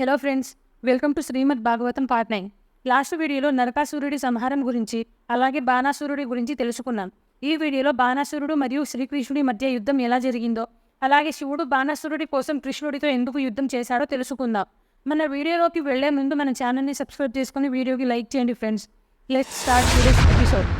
Hello friends welcome to Shrimad Bhagavatam part nine last వీడియోలో నరకాసురుడి సంహారం గురించి అలాగే బాణాసురుడి గురించి తెలుసుకున్నాం. ఈ వీడియోలో బాణాసురుడు మరియు శ్రీకృష్ణుడి మధ్య యుద్ధం ఎలా జరిగిందో అలాగే శివుడు బాణాసురుడి కోసం కృష్ణుడితో ఎందుకు యుద్ధం చేశాడో తెలుసుకుందాం. మన వీడియోలోకి వెళ్ళే ముందు మన ఛానల్ని సబ్స్క్రైబ్ చేసుకుని వీడియోకి లైక్ చేయండి friends let's start today's episode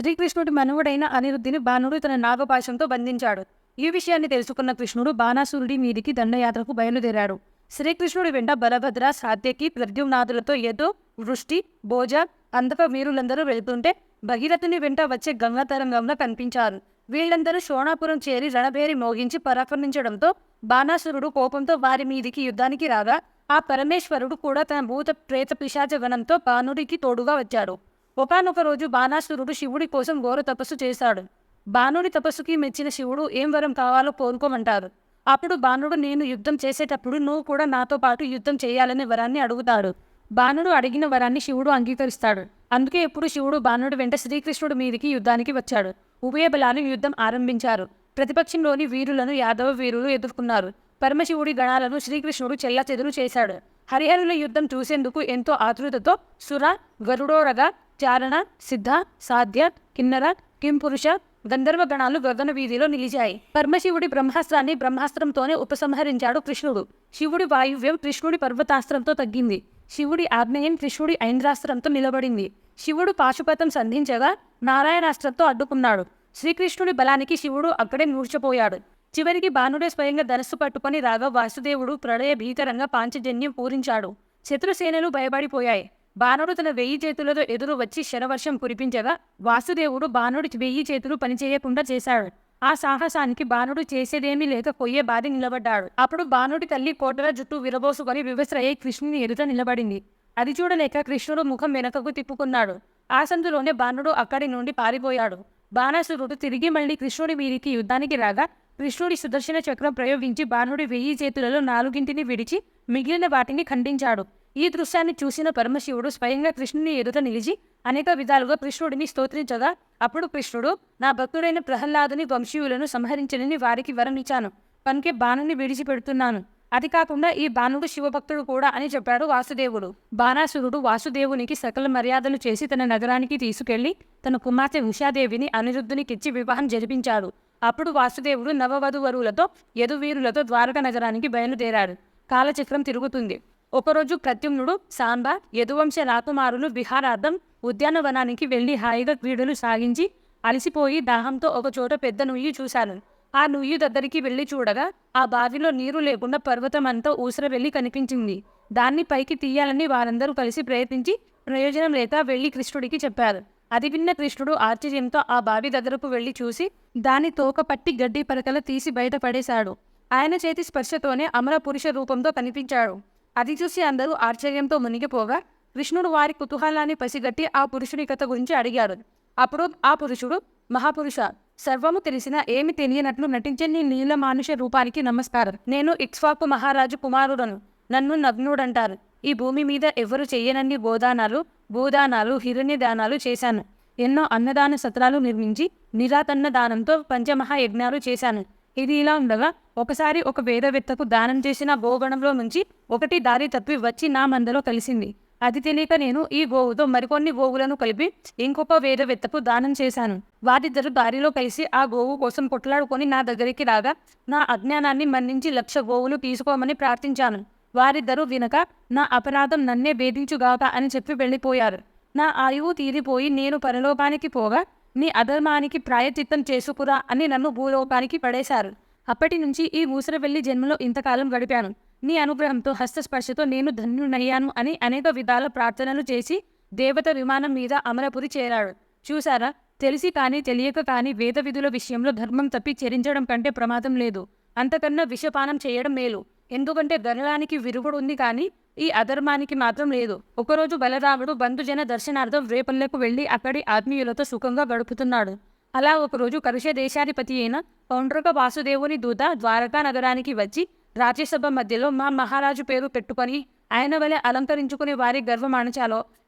శ్రీకృష్ణుడి మనవుడైన అనిరుద్ధిని బాణుడు తన నాగపాశంతో బంధించాడు. ఈ విషయాన్ని తెలుసుకున్న కృష్ణుడు బాణాసురుడి మీదికి దండయాత్రకు బయలుదేరాడు. శ్రీకృష్ణుడి వెంట బలభద్ర సాధ్యకి ప్రద్యుమ్నాథులతో ఏదో వృష్టి భోజ అంతక వీరులందరూ వెళుతుంటే భగీరథుని వెంట వచ్చే గంగా తరంగంలో కనిపించారు. వీళ్ళందరూ శోణాపురం చేరి రణభేరి మోగించి పరాక్రమించడంతో బాణాసురుడు కోపంతో వారి మీదికి యుద్ధానికి రాగా ఆ పరమేశ్వరుడు కూడా తన భూత ప్రేత పిశాచ గణంతో బాణుడికి తోడుగా వచ్చాడు. ఒకనొక రోజు బాణాసురుడు శివుడి కోసం ఘోర తపస్సు చేశాడు. బాణుడి తపస్సుకి మెచ్చిన శివుడు ఏం వరం కావాలో కోరుకోమంటారు. అప్పుడు బాణుడు నేను యుద్ధం చేసేటప్పుడు నువ్వు కూడా నాతో పాటు యుద్ధం చేయాలనే వరాన్ని అడుగుతాడు బాణుడు అడిగిన వరాన్ని శివుడు అంగీకరిస్తాడు. అందుకే ఎప్పుడు శివుడు బాణుడు వెంట శ్రీకృష్ణుడి మీదికి యుద్ధానికి వచ్చాడు. ఉభయ బలాలు యుద్ధం ఆరంభించారు. ప్రతిపక్షంలోని వీరులను యాదవ వీరులు ఎదుర్కొన్నారు. పరమశివుడి గణాలను శ్రీకృష్ణుడు చెల్లా చెదురు చేశాడు. హరిహరుల యుద్ధం చూసేందుకు ఎంతో ఆతృతతో సుర గరుడోరగా చారణ సిద్ధ సాధ్య కిన్నర కింపురుష గంధర్వ గణాలు గగన వీధిలో నిలిచాయి. పరమశివుడి బ్రహ్మాస్త్రాన్ని బ్రహ్మాస్త్రంతోనే ఉపసంహరించాడు కృష్ణుడు. శివుడి వాయువ్యం కృష్ణుడి పర్వతాస్త్రంతో తగ్గింది. శివుడి ఆగ్నేయం కృష్ణుడి ఐంద్రాస్త్రంతో నిలబడింది. శివుడు పాశుపతం సంధించగా నారాయణాస్త్రంతో అడ్డుకున్నాడు. శ్రీకృష్ణుడి బలానికి శివుడు అక్కడే నూర్చపోయాడు చివరికి బాణుడే స్వయంగా ధనస్సు పట్టుకొని రాగా వాసుదేవుడు ప్రళయ భీకరంగా పాంచజన్యం పూరించాడు. శత్రుసేనలు భయపడిపోయాయి. బాణుడు తన వెయ్యి చేతులతో ఎదురు వచ్చి శరవర్షం కురిపించగా వాసుదేవుడు బాణుడి వెయ్యి చేతులు పనిచేయకుండా చేశాడు. ఆ సాహసానికి బాణుడు చేసేదేమీ లేక పొయ్యే బాధ నిలబడ్డాడు. అప్పుడు బాణుడి తల్లి కోటల జుట్టు విరబోసుకొని వివస్రయ్యి కృష్ణుని ఎదుట నిలబడింది. అది చూడలేక కృష్ణుడు ముఖం వెనకకు తిప్పుకున్నాడు. ఆ సందులోనే బాణుడు అక్కడి నుండి పారిపోయాడు. బాణాసురుడు తిరిగి మళ్ళీ కృష్ణుడి మీదికి యుద్ధానికి రాగా కృష్ణుడి సుదర్శన చక్రం ప్రయోగించి బాణుడి వెయ్యి చేతులలో నాలుగింటిని విడిచి మిగిలిన వాటిని ఖండించాడు. ఈ దృశ్యాన్ని చూసిన పరమశివుడు స్వయంగా కృష్ణుని ఎదుట నిలిచి అనేక విధాలుగా కృష్ణుడిని స్తోత్రించగా అప్పుడు కృష్ణుడు నా భక్తుడైన ప్రహ్లాదుని వంశీయులను సంహరించనని వారికి వరమిచ్చాను. కనుకే బాణుని విడిచిపెడుతున్నాను. అది కాకుండా ఈ బాణుడు శివభక్తుడు కూడా అని చెప్పాడు వాసుదేవుడు. బాణాసురుడు వాసుదేవునికి సకల మర్యాదలు చేసి తన నగరానికి తీసుకెళ్ళి తన కుమార్తె ఉషాదేవిని అనిరుద్ధునికిచ్చి వివాహం జరిపించాడు. అప్పుడు వాసుదేవుడు నవవధువరులతో యదువీరులతో ద్వారక నగరానికి బయలుదేరాడు. కాలచక్రం తిరుగుతుంది. ఒకరోజు ప్రత్యుమ్నుడు సాంబ యదువంశ రాకుమారులు విహారార్థం ఉద్యానవనానికి వెళ్ళి హాయిగా క్రీడలు సాగించి అలసిపోయి దాహంతో ఒకచోట పెద్ద నుయ్యి చూశాను. ఆ నుయ్యి దగ్గరికి వెళ్ళి చూడగా ఆ బావిలో నీరు లేకుండా పర్వతం అంతా ఊసర వెళ్ళి కనిపించింది. దాన్ని పైకి తీయాలని వారందరూ కలిసి ప్రయత్నించి ప్రయోజనం లేక వెళ్ళి కృష్ణుడికి చెప్పారు. అది విన్న కృష్ణుడు ఆశ్చర్యంతో ఆ బావి దగ్గరకు వెళ్ళి చూసి దాని తోక పట్టి గడ్డి పరకల తీసి బయటపడేశాడు ఆయన చేతి స్పర్శతోనే అమర పురుష రూపంతో కనిపించాడు. అది చూసి అందరూ ఆశ్చర్యంతో మునిగిపోగా కృష్ణుడు వారి కుతూహలాన్ని పసిగట్టి ఆ పురుషుని కథ గురించి అడిగాడు అప్పుడు ఆ పురుషుడు మహాపురుష సర్వము తెలిసిన ఏమి తెలియనట్లు నటించే నీ నీల మానుష రూపానికి నమస్కారం. నేను ఇక్ష్వాకు మహారాజు కుమారుడను. నన్ను నగ్నుడంటారు. ఈ భూమి మీద ఎవరు చెయ్యనన్ని గోదానాలు భూదానాలు హిరణ్య దానాలు చేశాను. ఎన్నో అన్నదాన సత్రాలు నిర్మించి నిరాతన్న దానంతో పంచమహాయజ్ఞాలు చేశాను. ఇది ఇలా ఉండగా ఒకసారి ఒక వేదవేత్తకు దానం చేసిన గోగణంలో నుంచి ఒకటి దారి తప్పి వచ్చి నా మందలో కలిసింది. అది తెలియక నేను ఈ గోవుతో మరికొన్ని గోవులను కలిపి ఇంకొక వేదవేత్తకు దానం చేశాను. వారిద్దరు దారిలో కలిసి ఆ గోవు కోసం కొట్లాడుకొని నా దగ్గరికి రాగా నా అజ్ఞానాన్ని మన్నించి లక్ష గోవులు తీసుకోమని ప్రార్థించాను. వారిద్దరూ వినక నా అపరాధం నన్నే వేధించుగాక అని చెప్పి వెళ్ళిపోయారు. నా ఆయువు తీరిపోయి నేను పరలోకానికి పోగా నీ అధర్మానికి ప్రాయచిత్తం చేసుకురా అని నన్ను భూలోకానికి పడేశారు. అప్పటి నుంచి ఈ ఊసరవెల్లి జన్మలో ఇంతకాలం గడిపాను. నీ అనుగ్రహంతో హస్తస్పర్శతో నేను ధన్యునయ్యాను అని అనేక విధాల ప్రార్థనలు చేసి దేవత విమానం మీద అమరపురి చేరాడు. చూసారా తెలిసి కానీ తెలియక కానీ వేద విధుల విషయంలో ధర్మం తప్పి చెరించడం కంటే ప్రమాదం లేదు. అంతకన్నా విషపానం చేయడం మేలు. ఎందుకంటే గణడానికి విరుగుడు ఉంది కానీ ఈ అధర్మానికి మాత్రం లేదు. ఒకరోజు బలరాముడు బంధుజన దర్శనార్థం రేపల్లెకు వెళ్ళి అక్కడి ఆత్మీయులతో సుఖంగా గడుపుతున్నాడు. అలా ఒకరోజు కరుష దేశాధిపతి అయిన పౌండ్రక వాసుదేవుని దూత ద్వారకా నగరానికి వచ్చి రాజ్యసభ మధ్యలో మా మహారాజు పేరు పెట్టుకొని ఆయన వలె అలంకరించుకుని వారి గర్వం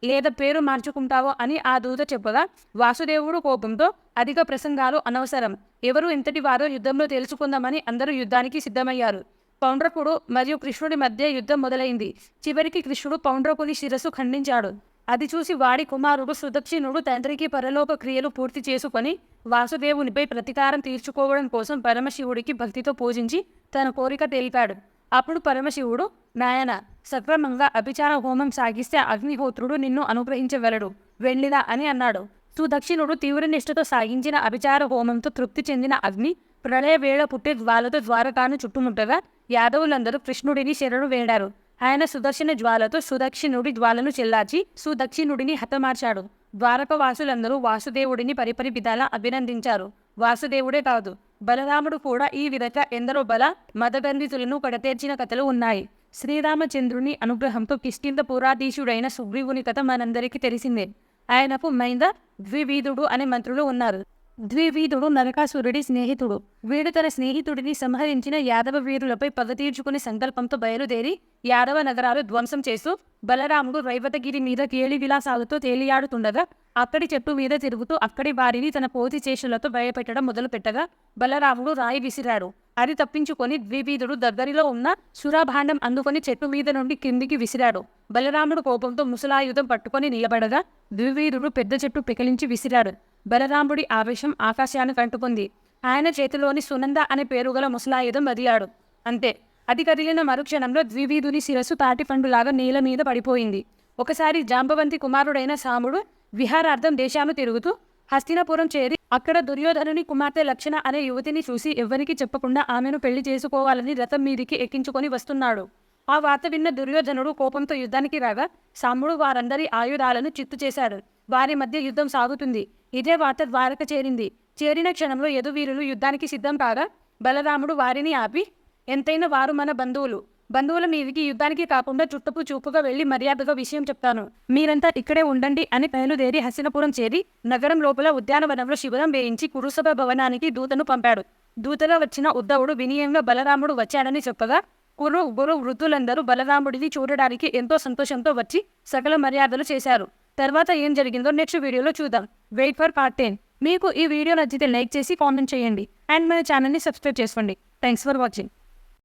లేదా పేరు మార్చుకుంటావో అని ఆ దూత చెప్పగా వాసుదేవుడు కోపంతో అధిక ప్రసంగాలు అనవసరం. ఎవరు ఇంతటి వారో యుద్ధంలో తెలుసుకుందామని అందరూ యుద్ధానికి సిద్ధమయ్యారు. పౌండ్రకుడు మరియు కృష్ణుడి మధ్య యుద్ధం మొదలైంది. చివరికి కృష్ణుడు పౌండ్రకుని శిరస్సు ఖండించాడు. అది చూసి వాడి కుమారుడు సుదక్షిణుడు తండ్రికి పరలోక క్రియలు పూర్తి చేసుకొని వాసుదేవునిపై ప్రతీకారం తీర్చుకోవడం కోసం పరమశివుడికి భక్తితో పూజించి తన కోరిక తెలిపాడు. అప్పుడు పరమశివుడు నాయన సక్రమంగా అభిచార హోమం సాగిస్తే అగ్నిహోత్రుడు నిన్ను అనుగ్రహించగలడు. వెళ్ళిదా అని అన్నాడు. సుదక్షిణుడు తీవ్ర నిష్ఠతో సాగించిన అభిచార హోమంతో తృప్తి చెందిన అగ్ని ప్రళయ వేళ పుట్టే జ్వాలతో ద్వారకాను చుట్టుముట్టగా యాదవులందరూ కృష్ణుడిని శరణు వేడారు. ఆయన సుదర్శన జ్వాలతో సుదక్షిణుడి జ్వాలను చెల్లార్చి సుదక్షిణుడిని హతమార్చాడు. ద్వారక వాసులందరూ వాసుదేవుడిని పరిపరి విధాలా అభినందించారు. వాసుదేవుడే కాదు బలరాముడు కూడా ఈ విధంగా ఎందరో బల మదబంధితులను కడతేర్చిన కథలు ఉన్నాయి. శ్రీరామచంద్రుని అనుగ్రహంతో కిష్కింద పురాధీశుడైన సుగ్రీవుని కథ మనందరికీ తెలిసిందే. ఆయనకు మైంద ద్వివీధుడు అనే మంత్రులు ఉన్నారు. ద్వివీధుడు నరకాసురుడి స్నేహితుడు. వీడు తన స్నేహితుడిని సంహరించిన యాదవ వీరులపై పగ తీర్చుకునే సంకల్పంతో బయలుదేరి యాదవ నగరాలు ధ్వంసం చేస్తూ బలరాముడు రైవతగిరి మీద కేళి విలాసాలతో తేలియాడుతుండగా అక్కడి చెట్టు మీద తిరుగుతూ అక్కడి వారిని తన పోతి చేషులతో భయపెట్టడం మొదలుపెట్టగా బలరాముడు రాయి విసిరాడు. అది తప్పించుకొని ద్వివీధుడు దగ్గరిలో ఉన్న సురాభాండం అందుకొని చెట్టు మీద నుండి కిందికి విసిరాడు. బలరాముడు కోపంతో ముసలాయుధం పట్టుకొని నిలబడగా ద్వివీధుడు పెద్ద చెట్టు పికలించి విసిరాడు. బలరాముడి ఆవేశం ఆకాశాన్ని కంటుకుంది. ఆయన చేతిలోని సునంద అనే పేరుగల ముసలాయుధం వదిలాడు అంతే. అది కదిలిన మరుక్షణంలో ద్వివీధుని శిరస్సు తాటిపండులాగా నేల మీద పడిపోయింది. ఒకసారి జాంబవంతి కుమారుడైన సాముడు విహారార్థం దేశాలు తిరుగుతూ హస్తినపురం చేరి అక్కడ దుర్యోధనుని కుమార్తె లక్షణ అనే యువతిని చూసి ఎవ్వరికి చెప్పకుండా ఆమెను పెళ్ళి చేసుకోవాలని రథం మీదికి ఎక్కించుకొని వస్తున్నాడు. ఆ వార్త విన్న దుర్యోధనుడు కోపంతో యుద్ధానికి రాగా సాముడు వారందరి ఆయుధాలను చిత్తు చేశాడు. వారి మధ్య యుద్ధం సాగుతుంది. ఇదే వార్త ద్వారక చేరింది. చేరిన క్షణంలో యదువీరులు యుద్ధానికి సిద్ధం కాగా బలరాముడు వారిని ఆపి ఎంతైనా వారు మన బంధువులు. బంధువుల మీదికి యుద్ధానికి కాకుండా చుట్టపు చూపుగా వెళ్ళి మర్యాదగా విషయం చెప్తాను. మీరంతా ఇక్కడే ఉండండి అని బయలుదేరి హసినపురం చేరి నగరం లోపల ఉద్యానవనంలో శిబిరం వేయించి కురుసభ భవనానికి దూతను పంపాడు. దూతలో వచ్చిన ఉద్ధవుడు వినయంగా బలరాముడు వచ్చాడని చెప్పగా కురు గురు వృద్ధులందరూ బలరాముడిని చూడడానికి ఎంతో సంతోషంతో వచ్చి సకల మర్యాదలు చేశారు. తర్వాత ఏం జరిగిందో నెక్స్ట్ వీడియోలో చూద్దాం. వెయిట్ ఫర్ పార్ట్ టెన్ మీకు ఈ వీడియో నచ్చితే లైక్ చేసి కామెంట్ చేయండి. అండ్ మన ఛానల్ని సబ్స్క్రైబ్ చేసుకోండి. Thanks for watching